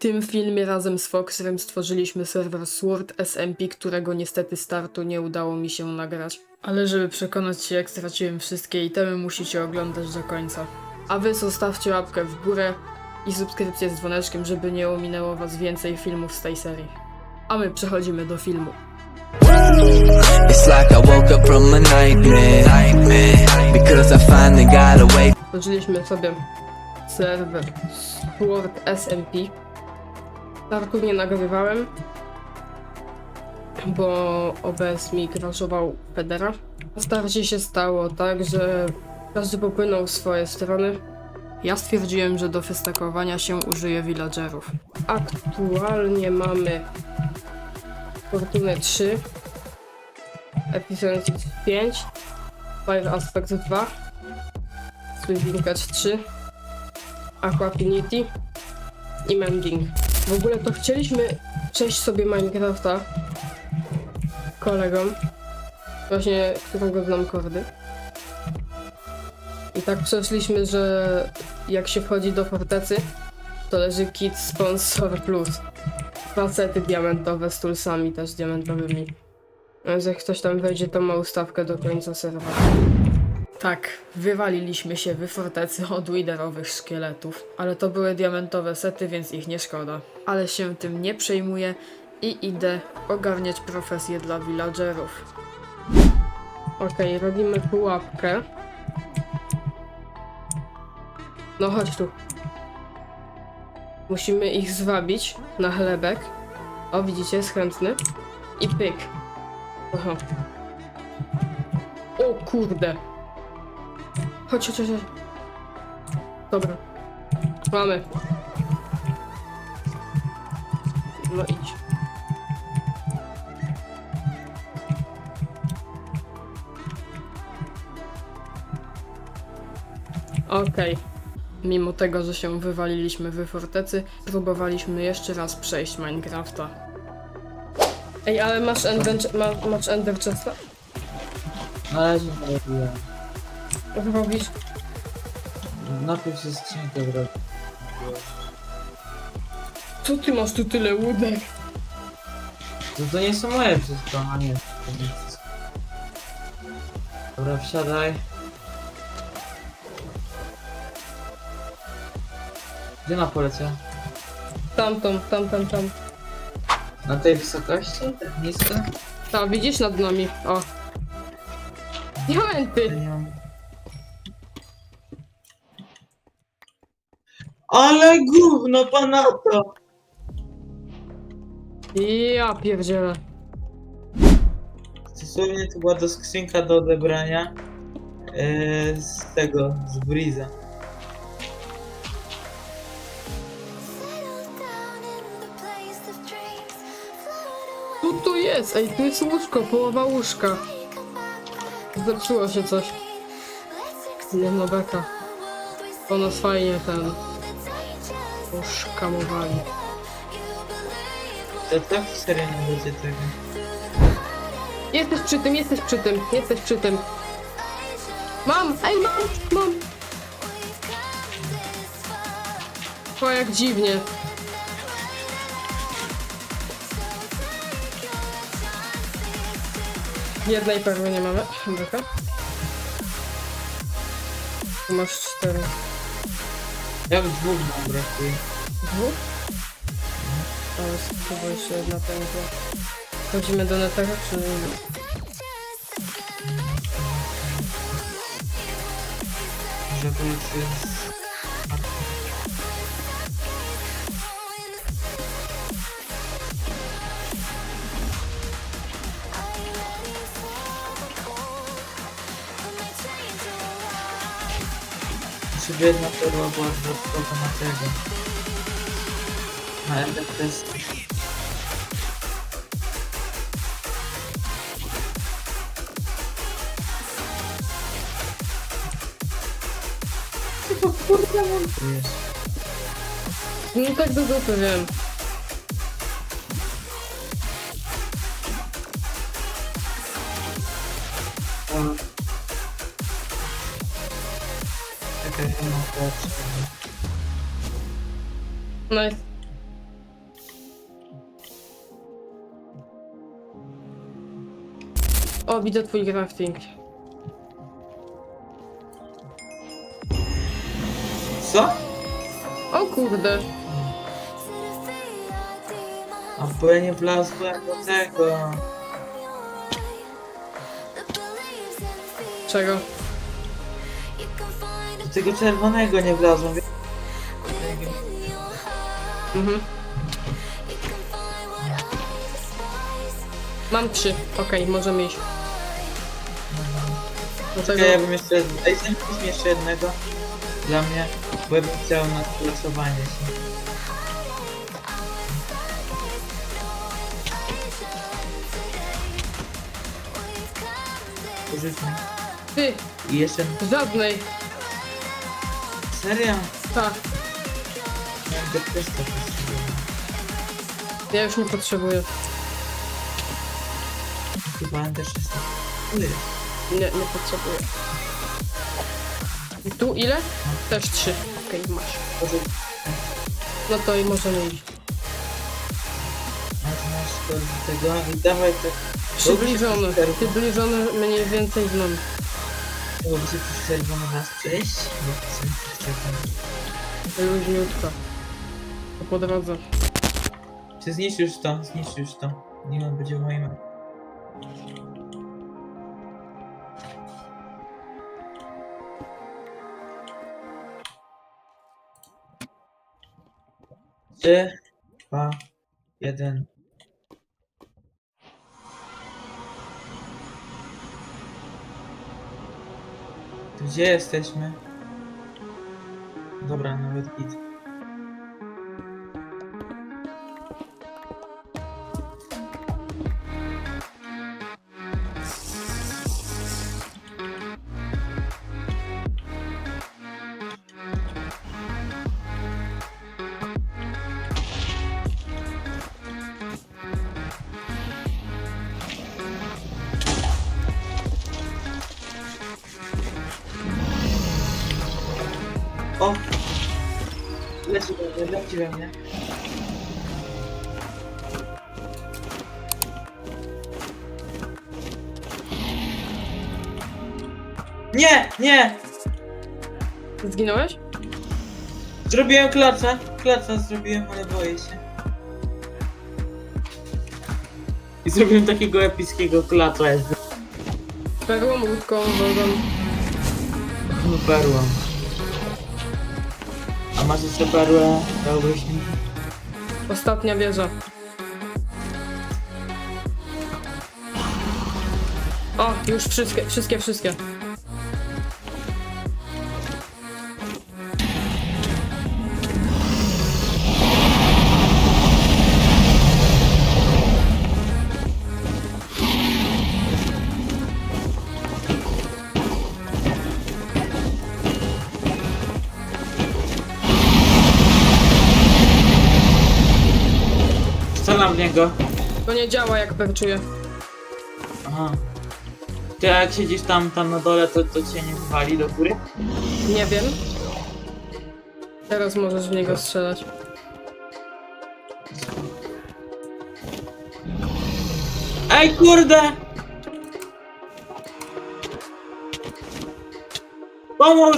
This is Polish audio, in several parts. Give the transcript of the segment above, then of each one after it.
tym filmie razem z Foxerem stworzyliśmy serwer Sword SMP, którego niestety startu nie udało mi się nagrać. Ale żeby przekonać się jak straciłem wszystkie itemy, musicie oglądać do końca. A wy zostawcie łapkę w górę i subskrypcję z dzwoneczkiem, żeby nie ominęło was więcej filmów z tej serii. A my przechodzimy do filmu. It's like I woke up from a nightmare. Because I finally got away. Zaczęliśmy sobie serwer Sword SMP. Startu nie nagrywałem, bo OBS mi crashował Federa. W starcie się stało tak, że każdy popłynął w swoje strony. Ja stwierdziłem, że do wystakowania się użyję villagerów. Aktualnie mamy Fortunę 3, Efficiency 5, Fire Aspect 2, Sweeping Catch 3, Aquafinity i Mending. W ogóle to chcieliśmy przejść sobie Minecrafta kolegą, właśnie którego znam kordy. I tak przeszliśmy, że jak się wchodzi do fortecy, to leży kit Sponsor Plus. Facety diamentowe z tulsami też diamentowymi. Więc jak ktoś tam wejdzie, to ma ustawkę do końca serwera. Tak, wywaliliśmy się w fortecy od widerowych szkieletów, ale to były diamentowe sety, więc ich nie szkoda. Ale się tym nie przejmuję i idę ogarniać profesję dla villagerów. Okej, robimy pułapkę. No chodź tu. Musimy ich zwabić na chlebek. O, widzicie, jest chętny. I pyk. Aha. O kurde. Chodź, chodź, chodź. Dobra. Mamy. No idź. Okej. Mimo tego, że się wywaliliśmy w fortecy, próbowaliśmy jeszcze raz przejść Minecrafta. Ej, ale masz Ender, ma, masz Ender Chesta? Na nie. Robisz? Najpierw się skrzynkę zrobię. Co ty masz tu tyle łódek? To, to nie są moje wszystko, a nie. To nie wszystko. Dobra, wsiadaj. Gdzie na polecie? Tamtą, tam, tam, tam. Na tej wysokości? Tak nisko? Tam, widzisz nad nami? O. Diamenty! nie mam. Ale gówno, pana to! Ja pierdzielę. Dosłownie to była to skrzynka do odebrania. Yy, z tego, z Breeza. Tu, tu jest! Ej, tu jest łóżko, połowa łóżka. Zepsuło się coś. Nie no, beka. O nas fajnie ten... Oszkamowali. To tak serio nie będzie tego. Jesteś przy tym, jesteś przy tym, jesteś przy tym. Mam! Ej, mam! Mam! O, jak dziwnie. Jednej perły nie mamy. Tu masz cztery. Jak dwóch nam brakuje. Dwóch? Ale spróbuj jeszcze jedna pękła. Chodzimy do netera, czy nie? Żeby jest... Żeby jedna perła była dodatkowa na tego. Na MDPS. Tu jest. No tak do dupy wiem. No nice. O, widzę twój crafting. Co? O kurde. A bo ja nie wlazłem do tego. Czego? Do tego czerwonego nie wlazłem. Mhm. Mam trzy. Okej, możemy iść. Do tego... Ja bym jeszcze... Ej, zamknij mi jeszcze jednego. Dla mnie, bo ja bym chciał na głosowanie się. Użyć mi. Ty, I jeszcze... żadnej. Serio? Tak. Ja już nie potrzebuję. Chyba też jest. Nie, nie potrzebuję. I tu ile? Też trzy. Okej, masz. Może... No to i możemy iść. Masz, masz to tego i dawaj tak... Przybliżony. Przybliżony mniej więcej znam. Się przez czerwony raz przejść. Luźniutko. To po drodze. Czy zniszcz już to, zniszcz już to. Nie on będzie w moim... Trzy, dwa, jeden. Gdzie jesteśmy? Dobra, nawet git. We mnie. Nie, nie! Zginąłeś? Zrobiłem klacza. Klacza zrobiłem, ale boję się. I zrobiłem takiego epickiego klacza, Perłą, łódką, wodą. perłą. Masz jeszcze perłę? Dałbyś mi? Ostatnia wieża. O, już wszystkie, wszystkie, wszystkie. Strzelam w niego. To nie działa jak perczuje. Aha. Ty a jak siedzisz tam, tam na dole, to, to cię nie wywali do góry? Nie wiem. Teraz możesz w niego strzelać. Ej, kurde! Pomóż!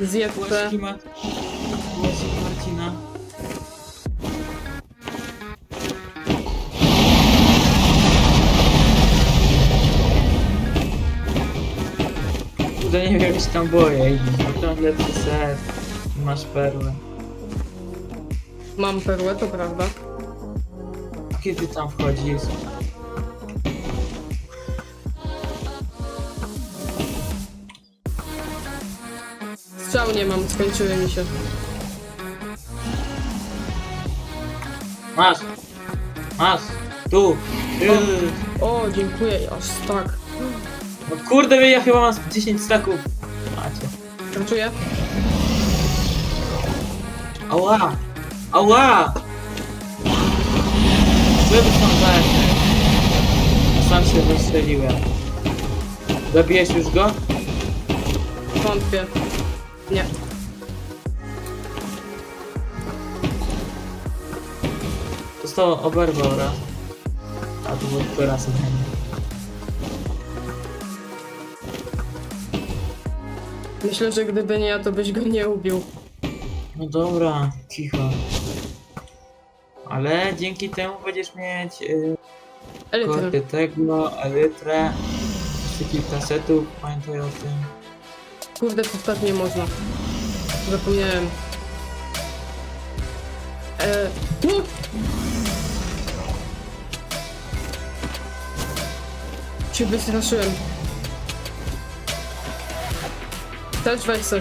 Zjedz te. Łaski, ma... Kurde, nie wiem, jak się tam boję tam lepszy ser. Masz perłę. Mam perłę, to prawda. A kiedy tam wchodzisz? Strzał nie mam, skończyły mi się. Masz! Masz! Tu! Yy. O, dziękuję, aż tak. Kurde, ja chyba mam z 10 staków. Macie. Perczuję? Ała! Ała! Tam dałem? Sam się wystrzeliłem. Zabijesz już go? Wątpię. Nie. Zostało oberwał raz. A to było tylko raz Myślę, że gdyby nie ja, to byś go nie ubił. No dobra, cicho. Ale dzięki temu będziesz mieć yy, kordy tego, elytrę, jeszcze kilka setów, pamiętaj o tym. Kurde, to tak nie można. Zapomniałem. Eee, u! Cię wystraszyłem. Też weź se.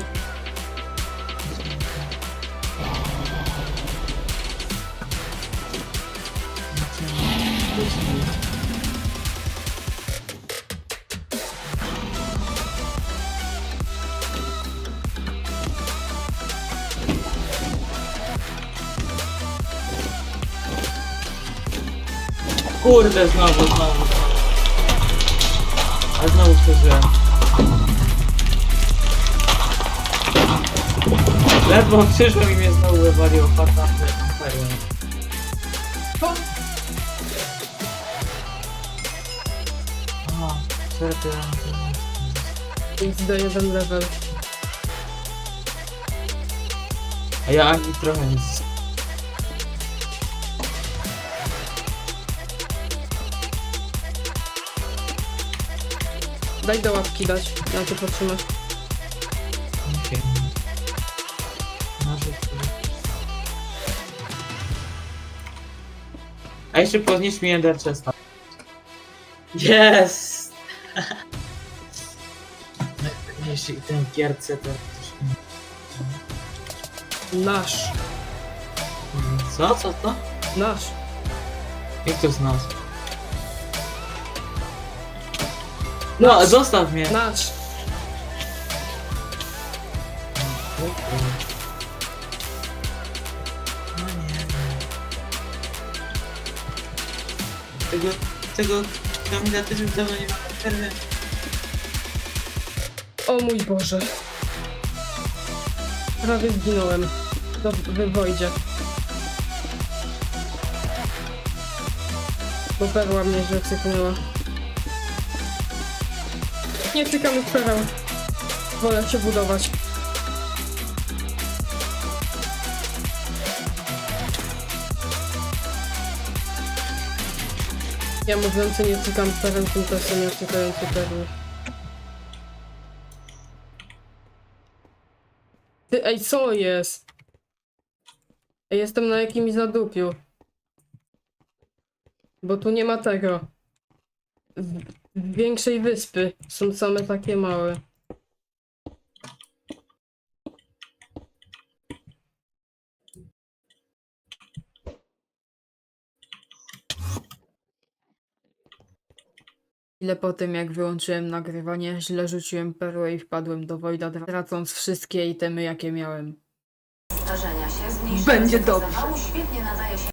Kurde, znowu, znowu. A znowu przeżyłem. Ledwo przyszło i mnie znowu wywaliło fatalnie. Serio. Aha, serce XD jeden level. A ja ani trochę nic. Daj do łapki dać, na to potrzymasz. A jeszcze podnieś mi Ender Chesta. Jest! Najpewniejszy i ten gierce to. Nasz. Co? Co to? Nasz. Jak to z nas? No, zostaw mnie! Nasz. Tego, tego Kamila też już dawno nie ma na. O mój Boże. Prawie zginąłem. Do, w Wojdzie. Bo perła mnie źle cyknęła. Nie tykamy w pereł. Wolę się budować. Ja mówiący nie cykam pereł, tymczasem ja cykający perły. Ty, ej, co jest? Jestem na jakimś zadupiu. Bo tu nie ma tego. W większej wyspy są same takie małe. Chwilę po tym, jak wyłączyłem nagrywanie, źle rzuciłem perłę i wpadłem do Wojda, tracąc wszystkie itemy, jakie miałem. Starzenia się Będzie dobrze. zawału, świetnie nadaje się